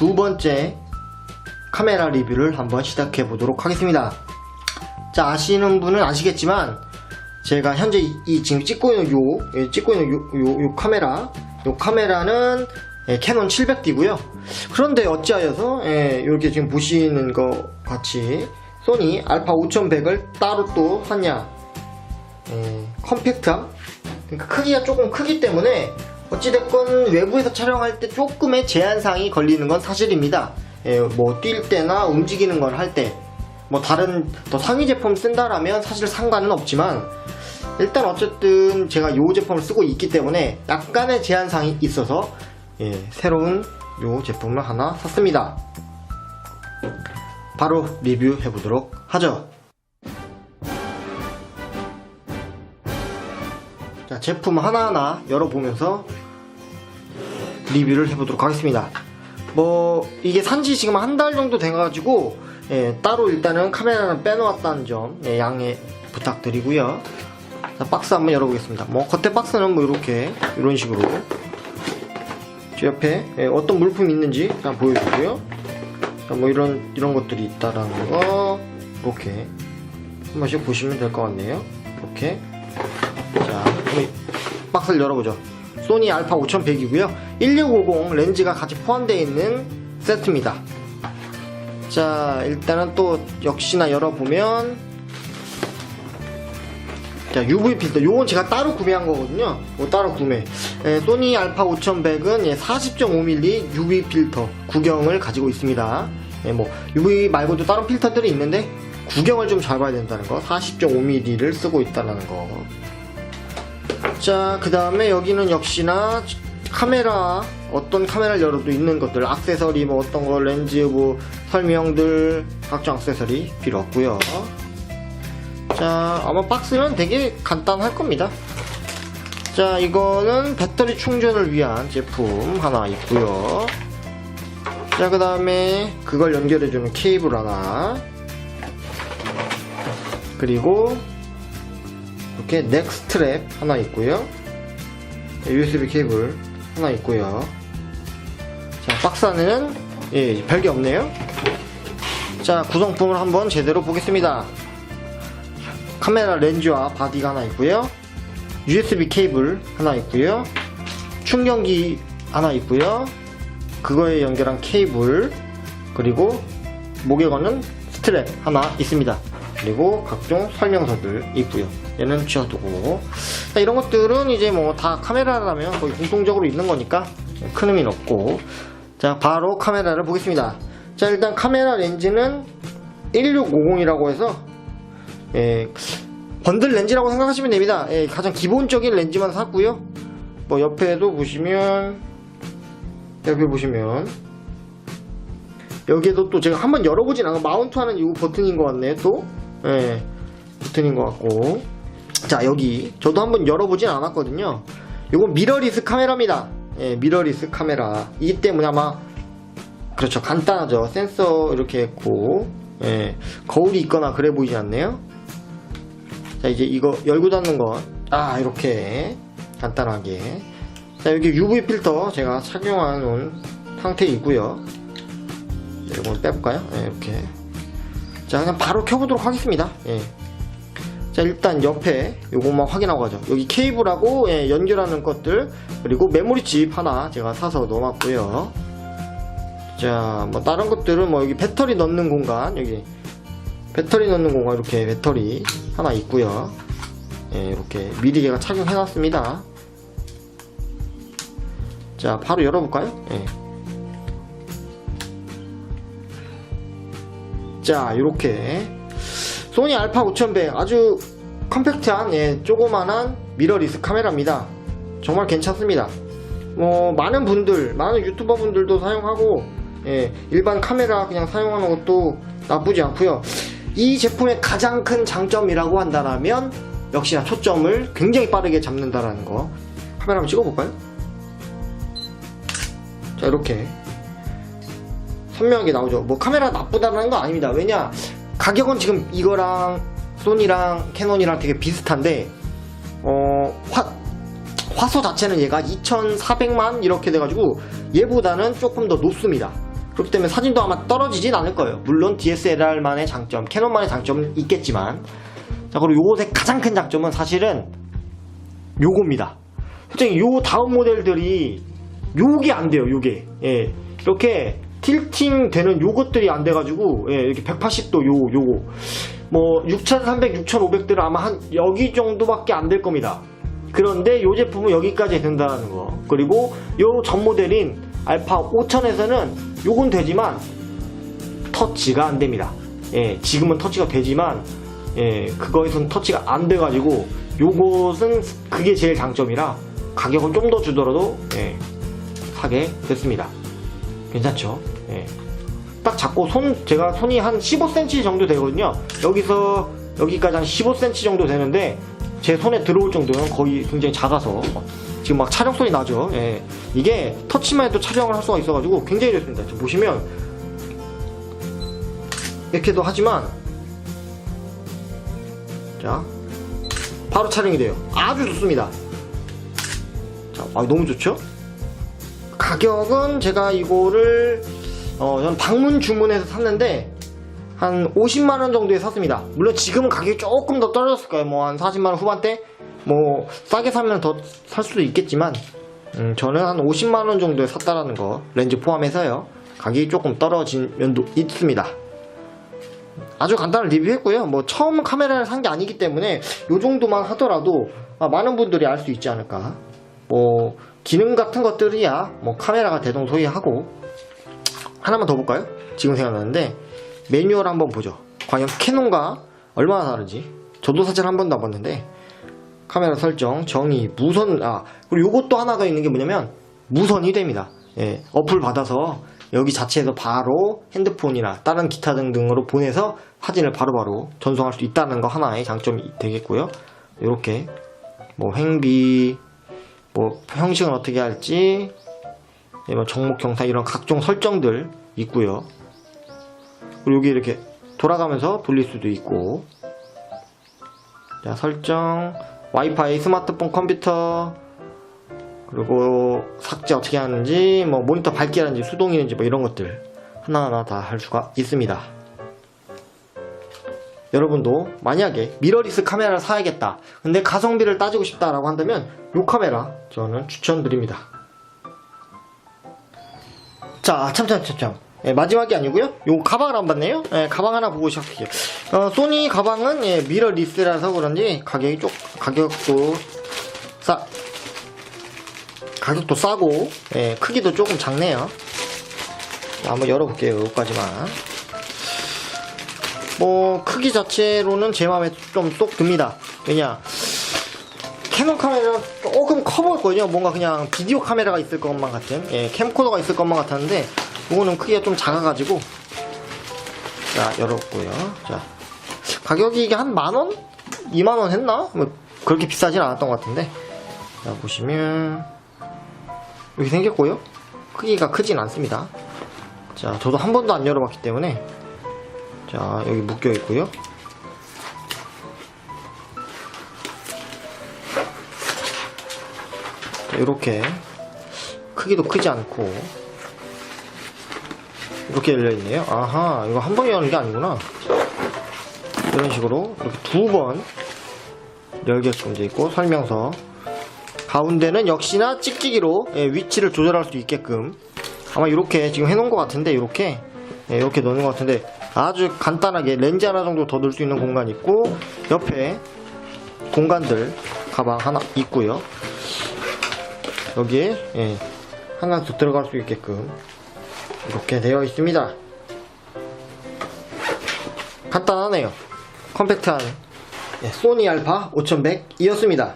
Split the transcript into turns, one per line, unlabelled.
두 번째 카메라 리뷰를 한번 시작해 보도록 하겠습니다. 자, 아시는 분은 아시겠지만, 제가 현재 이, 이 지금 찍고 있는 요, 예, 찍고 있는 요, 요, 요 카메라, 요 카메라는 예, 캐논 700D고요. 그런데 어찌하여서 예, 이렇게 지금 보시는 것 같이 소니 알파 5100을 따로 또 샀냐? 예, 컴팩트함? 그러니까 크기가 조금 크기 때문에 어찌됐건 외부에서 촬영할 때 조금의 제한사항이 걸리는 건 사실입니다. 예, 뭐뛸 때나 움직이는 걸 할 때, 뭐 다른 더 상위 제품 쓴다라면 사실 상관은 없지만 일단 어쨌든 제가 이 제품을 쓰고 있기 때문에 약간의 제한사항이 있어서 예, 새로운 이 제품을 하나 샀습니다. 바로 리뷰해 보도록 하죠. 제품 하나하나 열어보면서 리뷰를 해보도록 하겠습니다. 뭐, 이게 산지 지금 한 달 정도 돼가지고, 예, 따로 일단은 카메라는 빼놓았다는 점, 예, 양해 부탁드리고요. 자, 박스 한번 열어보겠습니다. 뭐, 겉에 박스는 뭐, 이렇게, 이런 식으로. 저 옆에, 예, 어떤 물품이 있는지 그냥 보여주고요. 자, 뭐, 이런, 이런 것들이 있다라는 거, 이렇게. 한 번씩 보시면 될 것 같네요. 이렇게. 박스를 열어보죠. 소니 알파 5100이고요. 1650 렌즈가 같이 포함되어 있는 세트입니다. 자, 일단은 또 역시나 열어보면 자, UV 필터. 요건 제가 따로 구매한 거거든요. 뭐 따로 구매. 예, 소니 알파 5100은 예, 40.5mm UV 필터 구경을 가지고 있습니다. 예, 뭐 UV 말고도 다른 필터들이 있는데 구경을 좀 잘 봐야 된다는 거. 40.5mm를 쓰고 있다는 거. 자, 그 다음에 여기는 역시나 카메라, 어떤 카메라를 열어도 있는 것들, 악세서리, 뭐 어떤 거, 렌즈, 뭐 설명들, 각종 악세서리 필요 없고요 자, 아마 박스는 되게 간단할 겁니다. 자, 이거는 배터리 충전을 위한 제품 하나 있고요 자, 그 다음에 그걸 연결해주는 케이블 하나. 그리고 이렇게 넥 스트랩 하나 있고요. USB 케이블 하나 있고요. 자, 박스 안에는 예, 별게 없네요. 자, 구성품을 한번 제대로 보겠습니다. 카메라 렌즈와 바디가 하나 있고요. USB 케이블 하나 있고요. 충전기 하나 있고요. 그거에 연결한 케이블 그리고 목에 거는 스트랩 하나 있습니다. 그리고 각종 설명서들 있고요. 얘는 지워두고 자, 이런 것들은 이제 뭐 다 카메라라면 거의 공통적으로 있는 거니까 큰 의미는 없고 자 바로 카메라를 보겠습니다. 자 일단 카메라 렌즈는 1650이라고 해서 예, 번들 렌즈라고 생각하시면 됩니다. 예, 가장 기본적인 렌즈만 샀고요. 뭐 옆에도 보시면 옆에 보시면 여기에도 또 제가 한번 열어보진 않아 마운트하는 이 버튼인 것 같네 또 예, 버튼인 것 같고 자 여기. 저도 한번 열어보진 않았거든요. 이건 미러리스 카메라입니다. 예, 미러리스 카메라. 이기 때문에 아마 그렇죠. 간단하죠. 센서 이렇게 있고 예, 거울이 있거나 그래 보이지 않네요. 자 이제 이거 열고 닫는 건아 이렇게 간단하게. 자 여기 UV 필터 제가 놓은 상태에 있고요. 이걸 빼볼까요? 예, 이렇게. 자 그냥 바로 켜보도록 하겠습니다. 예. 자 일단 옆에 요것만 확인하고 가죠. 여기 케이블하고 예, 연결하는 것들 그리고 메모리 칩 하나 제가 사서 넣어놨고요. 자 뭐 다른 것들은 뭐 여기 배터리 넣는 공간 여기 배터리 넣는 공간 이렇게 배터리 하나 있고요. 예, 이렇게 미리 제가 착용해 놨습니다. 자 바로 열어볼까요? 예. 자 이렇게 소니 알파 5100 아주 컴팩트한 예, 조그만한 미러리스 카메라입니다 정말 괜찮습니다 뭐 많은 분들 많은 유튜버 분들도 사용하고 예, 일반 카메라 그냥 사용하는 것도 나쁘지 않고요 이 제품의 가장 큰 장점이라고 한다면 역시나 초점을 굉장히 빠르게 잡는다라는 거 카메라 한번 찍어볼까요? 자 이렇게 선명하게 나오죠. 뭐 카메라 나쁘다는 거 아닙니다. 왜냐 가격은 지금 이거랑 소니랑 캐논이랑 되게 비슷한데 어 화, 화소 자체는 얘가 2,400만 이렇게 돼가지고 얘보다는 조금 더 높습니다. 그렇기 때문에 사진도 아마 떨어지진 않을 거예요. 물론 DSLR만의 장점, 캐논만의 장점은 있겠지만 자 그리고 요것의 가장 큰 장점은 사실은 요겁니다. 솔직히 요 다음 모델들이 요게 안 돼요. 요게 예 이렇게 틸팅 되는 요것들이 안 돼가지고 예 이렇게 180도 요 요거 뭐 6300, 6500들은 아마 한 여기 정도밖에 안 될 겁니다. 그런데 요 제품은 여기까지 된다는 거. 그리고 요 전 모델인 알파 5000에서는 요건 되지만 터치가 안 됩니다. 예, 지금은 터치가 되지만 예, 그거에선 터치가 안 돼가지고 요것은 그게 제일 장점이라 가격을 좀 더 주더라도 예, 사게 됐습니다. 괜찮죠? 예. 딱 잡고 손 제가 손이 한 15cm 정도 되거든요. 여기서 여기까지 한 15cm 정도 되는데 제 손에 들어올 정도는 거의 굉장히 작아서 지금 막 촬영 소리 나죠. 예. 이게 터치만 해도 촬영을 할 수가 있어가지고 굉장히 좋습니다. 지금 보시면 이렇게도 하지만 자 바로 촬영이 돼요. 아주 좋습니다. 자, 아, 너무 좋죠? 가격은 제가 이거를 어, 저는 방문 주문해서 샀는데 한 50만 원 정도에 샀습니다. 물론 지금은 가격이 조금 더 떨어졌을 거예요. 뭐 한 40만 원 후반대 뭐 싸게 사면 더 살 수도 있겠지만 음, 저는 한 50만 원 정도에 샀다라는 거 렌즈 포함해서요. 가격이 조금 떨어진 면도 있습니다. 아주 간단한 리뷰했고요. 뭐 처음 카메라를 산 게 아니기 때문에 이 정도만 하더라도 아, 많은 분들이 알 수 있지 않을까. 뭐 기능 같은 것들이야 뭐 카메라가 대동소이하고 하나만 더 볼까요? 지금 생각나는데 매뉴얼 한번 보죠. 과연 캐논과 얼마나 다른지. 저도 사실 한 번도 안 봤는데 카메라 설정, 정의, 무선 아 그리고 요것도 하나 더 있는 게 뭐냐면 무선이 됩니다. 예, 어플 받아서 여기 자체에서 바로 핸드폰이나 다른 기타 등등으로 보내서 사진을 바로바로 전송할 수 있다는 거 하나의 장점이 되겠고요. 이렇게 뭐 횡비, 뭐 형식은 어떻게 할지, 예, 뭐 정목 경사 이런 각종 설정들 있고요. 그리고 여기 이렇게 돌아가면서 돌릴 수도 있고, 자 설정, 와이파이, 스마트폰, 컴퓨터, 그리고 삭제 어떻게 하는지, 뭐 모니터 밝기라든지 수동이든지 뭐 이런 것들 하나하나 다 할 수가 있습니다. 여러분도 만약에 미러리스 카메라를 사야겠다. 근데 가성비를 따지고 싶다라고 한다면 이 카메라 저는 추천드립니다. 자, 참참참참. 예, 마지막이 아니고요. 요 가방을 안 봤네요. 예, 가방 하나 보고 시작할게요. 어, 소니 가방은 예, 미러리스라서 그런지 가격이 좀 가격도 싸 가격도 싸고 예, 크기도 조금 작네요. 자, 한번 열어볼게요. 여기까지만. 뭐 크기 자체로는 제 마음에 좀 쏙 듭니다. 왜냐 캐논 카메라는 조금 커 보였거든요. 뭔가 그냥 비디오 카메라가 있을 것만 같은 예, 캠코더가 있을 것만 같았는데 이거는 크기가 좀 작아가지고 자 열었고요. 자 가격이 이게 한 만원? 2만원 했나? 뭐 그렇게 비싸진 않았던 것 같은데 자 보시면 이렇게 생겼고요. 크기가 크진 않습니다. 자 저도 한 번도 안 열어봤기 때문에 자 여기 묶여 있고요. 이렇게 크기도 크지 않고 이렇게 열려 있네요. 아하 이거 한 번에 여는 게 아니구나. 이런 식으로 이렇게 두 번 열게끔 돼 있고 설명서 가운데는 역시나 찍찍이로 예, 위치를 조절할 수 있게끔 아마 이렇게 지금 해놓은 것 같은데 이렇게 예, 이렇게 넣는 것 같은데 아주 간단하게 렌즈 하나 정도 더 넣을 수 있는 공간이 있고 옆에 공간들 가방 하나 있고요. 여기에 예, 한간씩 들어갈 수 있게끔 이렇게 되어 있습니다. 간단하네요. 컴팩트한 예, 소니 알파 5100이었습니다